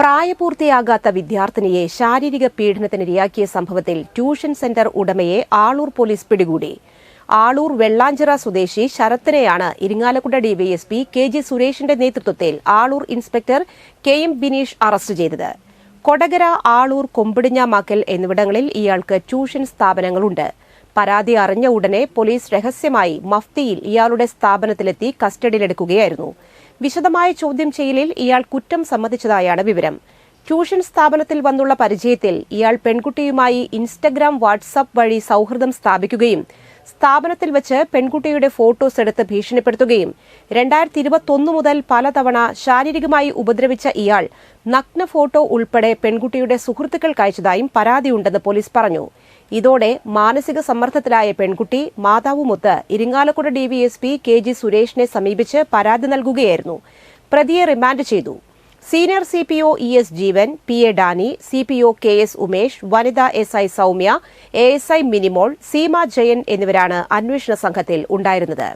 പ്രായപൂർത്തിയാകാത്ത വിദ്യാർത്ഥിനിയെ ശാരീരിക പീഡനത്തിനിരയാക്കിയ സംഭവത്തിൽ ട്യൂഷൻ സെന്റർ ഉടമയെ ആളൂർ പോലീസ് പിടികൂടി. ആളൂർ വെള്ളാഞ്ചിറ സ്വദേശി ശരത്തിനെയാണ് ഇരിങ്ങാലക്കുട ഡിവൈഎസ്പി കെ ജി സുരേഷിന്റെ നേതൃത്വത്തിൽ Aloor inspector K M Bineesh arrest ചെയ്തത്. കൊടകര ആളൂർ കൊമ്പിടിഞ്ഞാമാക്കൽ എന്നിവിടങ്ങളിൽ ഇയാൾക്ക് ട്യൂഷൻ സ്ഥാപനങ്ങളുണ്ട്. പരാതി അറിഞ്ഞ ഉടനെ പോലീസ് രഹസ്യമായി മഫ്തിയിൽ ഇയാളുടെ സ്ഥാപനത്തിലെത്തി കസ്റ്റഡിയിലെടുക്കുകയായിരുന്നു. വിശദമായ ചോദ്യം ചെയ്യലിൽ ഇയാൾ കുറ്റം സമ്മതിച്ചതായാണ് വിവരം. ട്യൂഷൻ സ്ഥാപനത്തിൽ വന്നുള്ള പരിചയത്തിൽ ഇയാൾ പെൺകുട്ടിയുമായി ഇൻസ്റ്റഗ്രാം വാട്സ്ആപ്പ് വഴി സൌഹൃദം സ്ഥാപിക്കുകയും സ്ഥാപനത്തിൽ വെച്ച് പെൺകുട്ടിയുടെ ഫോട്ടോസ് എടുത്ത് ഭീഷണിപ്പെടുത്തുകയും രണ്ടായിരത്തി ഇരുപത്തൊന്ന് മുതൽ പലതവണ ശാരീരികമായി ഉപദ്രവിച്ച ഇയാൾ നഗ്ന ഫോട്ടോ ഉൾപ്പെടെ പെൺകുട്ടിയുടെ സുഹൃത്തുക്കൾക്ക് അയച്ചതായും പരാതിയുണ്ടെന്ന് പോലീസ് പറഞ്ഞു. ഇതോടെ മാനസിക സമ്മർദ്ദത്തിലായ പെൺകുട്ടി മാതാവുമൊത്ത് ഇരിങ്ങാലക്കുട ഡിവിഎസ്പി കെ ജി സുരേഷിനെ സമീപിച്ച് പരാതി നൽകുകയായിരുന്നു. പ്രതിയെ റിമാൻഡ് ചെയ്തു. Senior C P O E S Jeevan P A Dani C P O K S Umesh വനിതാ S I Soumya A S I Minimol Seema Jayan എന്നിവരാണ് അന്വേഷണ സംഘത്തിൽ ഉണ്ടായിരുന്നത്.